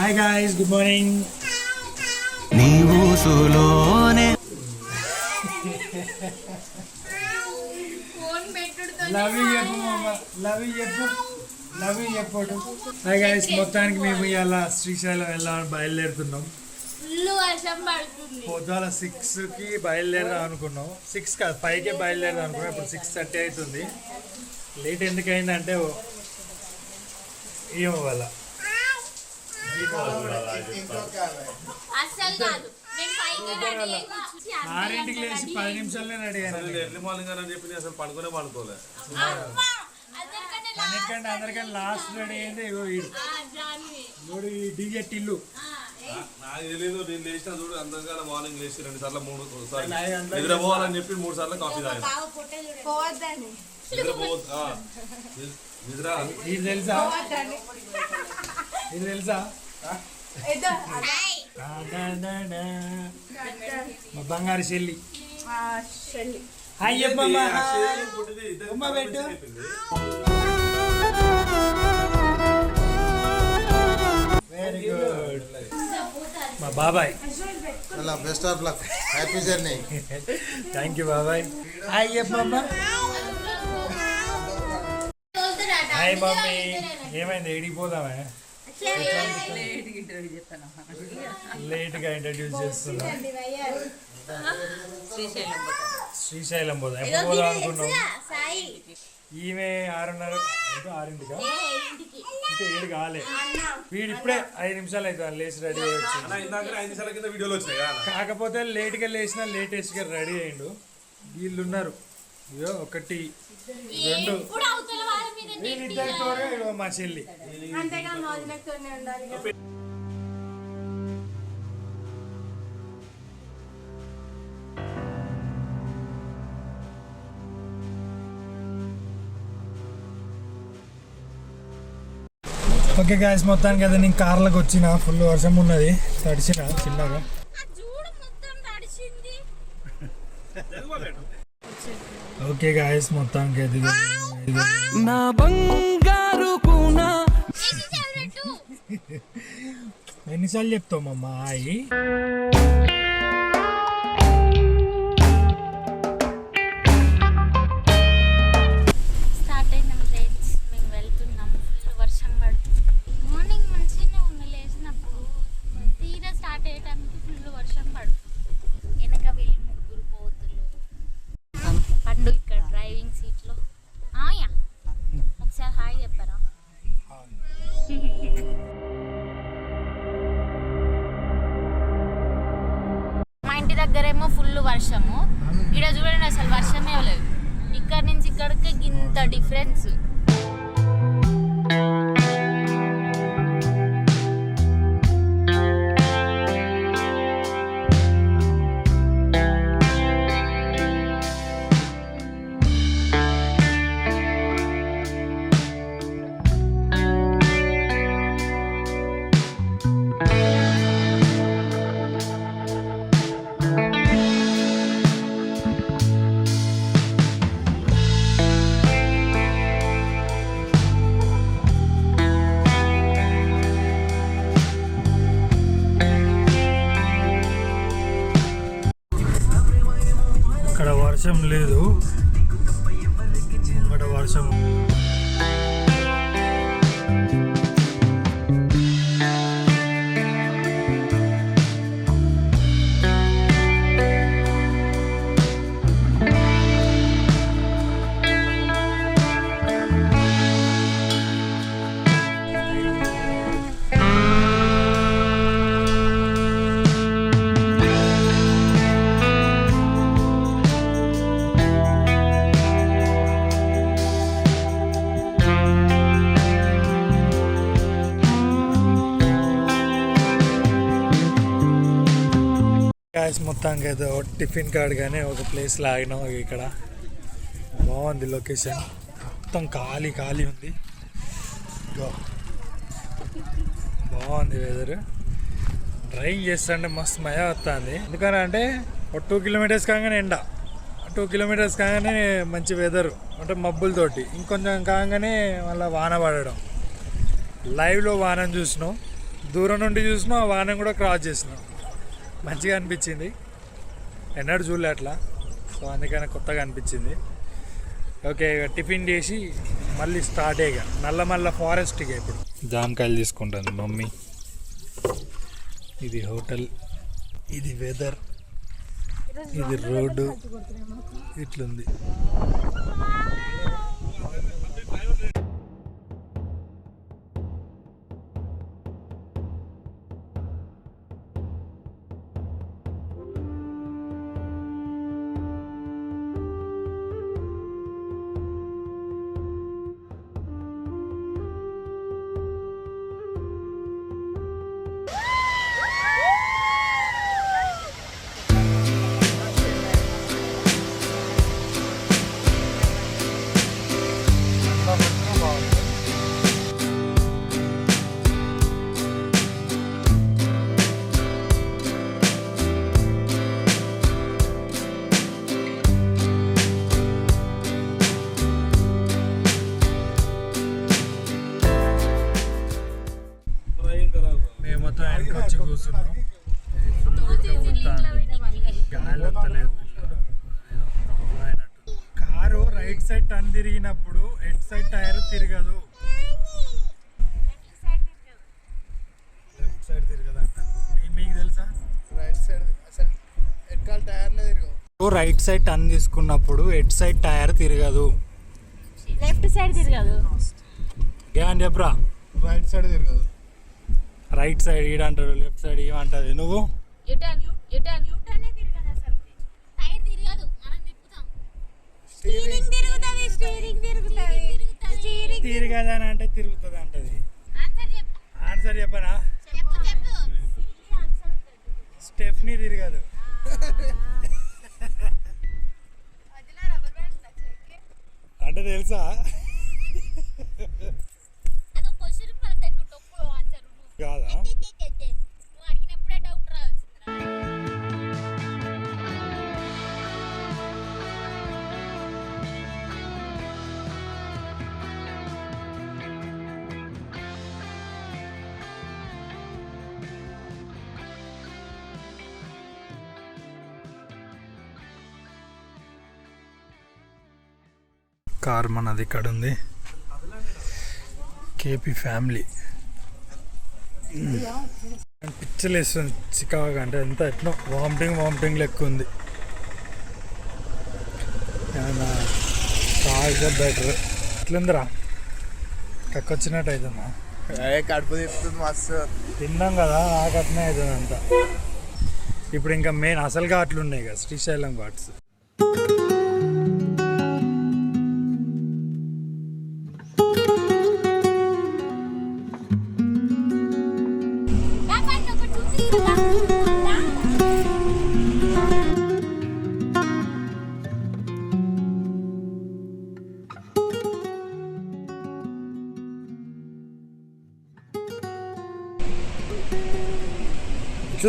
Hi guys good morning నీ ఊసులోనే love you చెప్పు మామ. లవ్ యూ చెప్పు. లవ్ యూ చెప్పడు హాయ్ గాయస్ మొత్తానికి మేము ఇవాళ శ్రీశైలం వెళ్ళామని బయలుదేరుతున్నాం. పొద్దున సిక్స్కి బయలుదేరదాం అనుకున్నాం. సిక్స్ కాదు ఫైవ్ కే బయలుదేరదాం అనుకున్నాం. ఇప్పుడు సిక్స్ థర్టీ అవుతుంది. లేట్ ఎందుకు అయిందంటే ఓ- ఏమో వల్ల అస్సలు కాదు. ఆరింటికి లేచి పది నిమిషాలనే రెడీ అయ్యాను ఎర్లీ మార్నింగ్ అని చెప్పి నేను అసలు పడుకునే పడుకోలే. అమ్మా! అందరికన్నా లాస్ట్ రెడీ అయింది ఇగో వీడు ఆ, జాన్వి. వీడు ఈ డీజే టిల్లు. ఆ, ఏ, నాకు తెలియదు నేను లేచిన చూడు అందరికన్నా మార్నింగ్ లేచి రెండు సార్లు మూడు సార్లు. నిద్రపోవాలని చెప్పి మూడు సార్లు కాఫీ తాగిన. నిద్రపోవద్దు నిద్ర- తెలుసా? ఇది తెలుసా. మా బంగారు చెల్లి. ఉమ్మ పెట్టు. చెప్పింది. వెరీ గుడ్ మా బాబాయ్. అలా best of luck happy journey thank you బాబాయ్. హాయ్ తోలుతురాట. Hi mummy? ఏమైంది? ఏడికి పోదామే? లేట్గా ఇంట్రడ్యూస్ చేస్తున్నా. శ్రీశైలం పోదాం ఎప్పుడు పోదాం అనుకున్నాం ఈమె ఆరున్నర ఆరింటికా? ఇంకా ఏడు కాలే. వీడు ఇప్పుడే ఐదు నిమిషాలు అవుతుంది లేచి రెడీ అన్న? కాకపోతే లేట్గా లేచిన లేటెస్ట్గా రెడీ అయ్యిండు. వీళ్ళు ఉన్నారు ఇదో ఒకటి రెండు. మా చెల్లి. ఓకే గాయస్ మొత్తానికి అయితే నేను కార్లకు వచ్చిన. ఫుల్ వర్షం ఉన్నది. తడిచిన చిన్నగా. ఓకే గాయస్ మొత్తానికి అయితే. నా బంగారు కూనా? ఎన్నిసార్లు చెప్తావు మా అమ్మాయి దగ్గరేమో ఫుల్ వర్షము. ఇక్కడ చూడండి అసలు వర్షమే లేదు. ఇక్కడ నుంచి ఇక్కడికి ఇంత డిఫరెన్స్ వర్షం లేదు. ఇక్కడ వర్షం గాయస్ మొత్తానికి అయితే టిఫిన్ కార్డ్ కానీ ఒక ప్లేస్ లాగినాం ఇక్కడ. బాగుంది లొకేషన్ మొత్తం ఖాళీ ఖాళీ ఉంది. బాగుంది వెదర్ డ్రైవింగ్ చేస్తుంటే మస్తు మజా వస్తుంది. ఎందుకని అంటే ఒక టూ కిలోమీటర్స్ కాగానే ఎండ. టూ కిలోమీటర్స్ కాగానే మంచి వెదర్ అంటే మబ్బులతోటి ఇంకొంచెం కాగానే మళ్ళీ వాన పడడం. లైవ్లో వానని చూసినాం. దూరం నుండి చూసినాం ఆ వానం కూడా క్రాస్ చేసినాం. మంచిగా అనిపించింది. ఎన్నడూ చూడలే అట్లా. సో అందుకని కొత్తగా అనిపించింది. ఓకే ఇక టిఫిన్ చేసి మళ్ళీ స్టార్ట్ ఇక. నల్ల మల్ల ఫారెస్ట్ ఇక ఇప్పుడు. జామకాయలు తీసుకుంటాను మమ్మీ. ఇది హోటల్ ఇది వెదర్ ఇది రోడ్డు. ఇట్లుంది. తిరిగినప్పుడు హెడ్ సైడ్ టైర్ తిరగదు. లెఫ్ట్ సైడ్ తిరగదంట. మీకు తెలుసా? రైట్ సైడ్ అసలు ఎక్కాల టైర్లే తిరుగు రైట్ సైడ్ టర్న్ తీసుకున్నప్పుడు హెడ్ సైడ్ టైర్ తిరగదు. లెఫ్ట్ సైడ్ తిరగదు. ఏమని చెప్పరా? రైట్ సైడ్ తిరగదు. రైట్ సైడ్ ఈడంటాడు లెఫ్ట్ సైడ్ ఏమంటది? నువ్వు? యూటర్న్ యూటర్న్ యూటర్న్ తిరగదు అసలు టైర్ తిరగదు మనం తిప్పుతాం స్టీరింగ్ తిరుగుతుంది స్టీరింగ్ తిరుగుతుంది స్టీరింగ్ తిరగదని అంటే తిరుగుతుంది అంటది ఆన్సర్ చెప్పు. ఆన్సర్ చెప్పనా? చెప్పు చెప్పు. స్టెఫ్నీ తిరగదు. అంటే తెలుసా? కార్ మనది ఇక్కడ ఉంది కేపీ ఫ్యామిలీ. పిచ్చలేస్తుంది చికాగా అంటే ఎంత ఎట్నో వామిటింగ్ వామిటింగ్ లెక్క ఉంది. తాగితే బెటర్ ఎట్లుందిరా? కక్కొచ్చినట్టు అవుతుందా కడుపు తిప్పుతుంది మస్తు. తిన్నాం కదా నాకు అట్నే అవుతుంది అంతా ఇప్పుడు ఇంకా మెయిన్ అసలు ఘాట్లు ఉన్నాయి కదా శ్రీశైలం ఘాట్స్.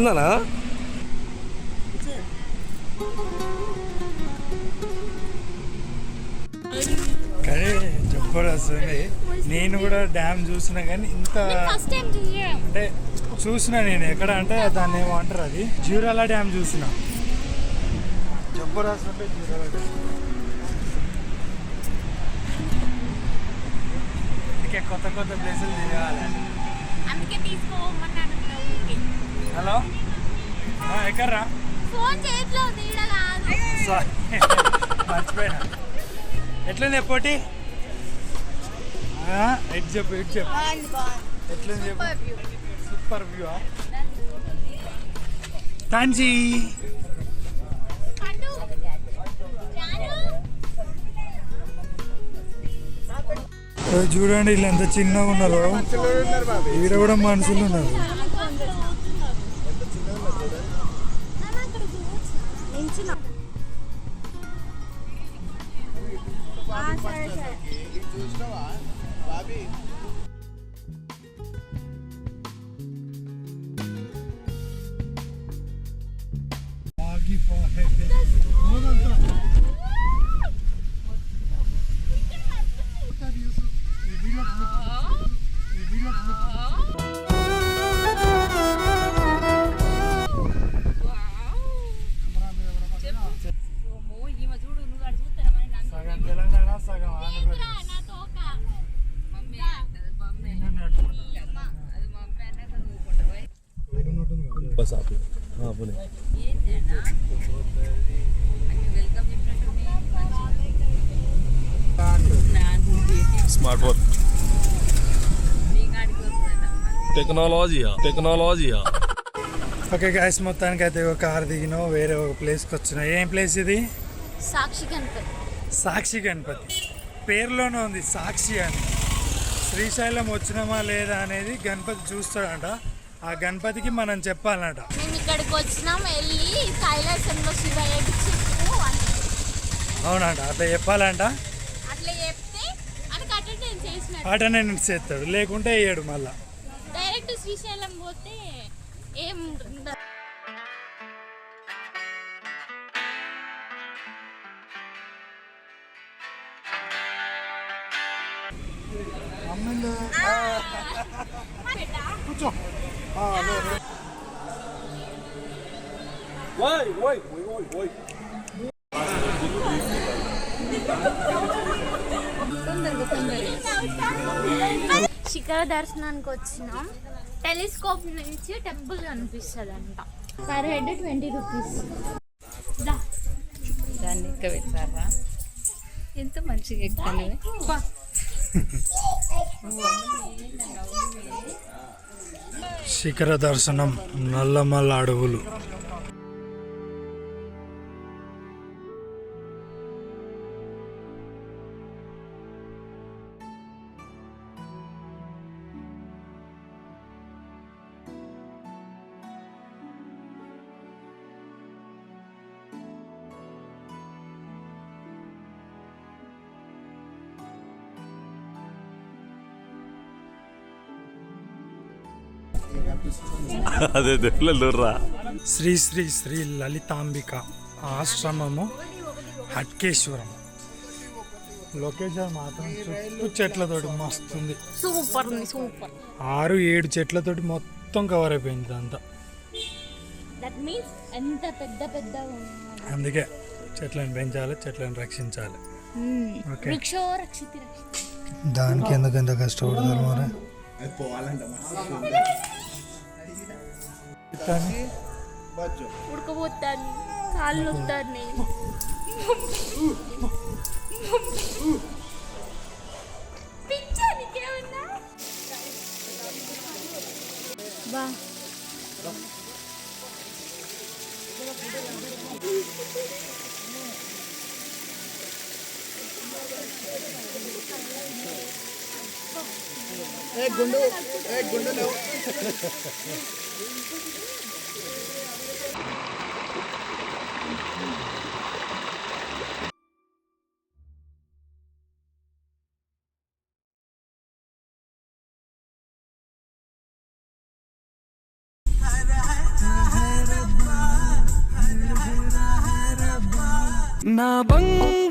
ఇట్లుందనా కానీ నేను కూడా డ్యామ్ చూసినా కానీ ఇంత ఫస్ట్ టైం చూసాం అంటే చూసిన నేను ఎక్కడ అంటే దాన్ని ఏమో అంటారు అది. జీరాల డ్యామ్ చూసిన. చెప్పరాస్తుంటే జీరాల డ్యామ్. అందుకే కొత్త కొత్త ప్లేసులు తిరగాలి. హలో? ఆ, ఎక్కడ్రా? ఫోన్ చేతిలో ఉంది ఈడ కాదు సారీ. మర్చిపోయినా. ఎట్లుంది ఎప్పటి ఎట్ చెప్పు ఎట్ చెప్పు? ఎట్లుంది చెప్పు? Super view. జాను. చూడండి వీళ్ళు ఎంత చిన్నగా ఉన్నారు. ఈడ కూడా మనుషులు ఉన్నారు. బస్ ఆపు ఆపునే స్మార్ట్ ఫోన్ టెక్నాలజీయా టెక్నాలజీయా ఓకే గాయస్ మొత్తానికి అయితే ఒక కార్ దిగినాం. వేరే ఒక ప్లేస్కి వచ్చినాం. ఏం ప్లేస్ ఇది? సాక్షి గణపతి. సాక్షి గణపతి. పేరులోనే ఉంది సాక్షి అని. శ్రీశైలం వచ్చినామా లేదా అనేది గణపతి చూస్తాడంట. ఆ గణపతికి మనం చెప్పాలంట మేము ఇక్కడికి వచ్చినాం వెళ్ళి కైలాసంలో శివయ్యకి చెప్పు అని. అవునంట అట్లా చెప్పాలంట? అట్లా చెప్తే అటెండెన్స్ అటెండెన్స్ చేస్తాడు లేకుంటే వేయడు మళ్ళా. డైరెక్ట్ శ్రీశైలం పోతే ఏం ఉండదు. శిఖర దర్శనానికి వచ్చినాం. టెలిస్కోప్ నుంచి టెంపుల్ కనిపిస్తుంది అంట పర్ హెడ్ ట్వంటీ రూపీస్ దాన్ని ఎక్క పెట్టారా ఎంత మంచిగా ఎక్కాను? శిఖర దర్శనం నల్లమల్ల అడవులు. అదే రా శ్రీ శ్రీ శ్రీ లలితాంబిక ఆశ్రమము హట్కేశ్వరం లొకేషన్ మాత్రం చుట్టూ చెట్లతోటి మస్తుంది. సూపర్ ఉంది సూపర్. ఆరు ఏడు చెట్లతోటి మొత్తం కవర్ అయిపోయింది ఇదంతా. దట్ మీన్స్ ఎంత పెద్ద పెద్ద అందుకే చెట్లను పెంచాలి చెట్లను రక్షించాలి. ఓకే. వృక్షో రక్షితి రక్షితి దానికి ఎందుకు ఎంత కష్టపడతారు మరి? ఉడకపోతాను కాళ్ళు నొప్పుతాను పిచ్చానికేమన్నా? బా. ఏ గుండు ఏ గుండు లేవు. నా బంగారు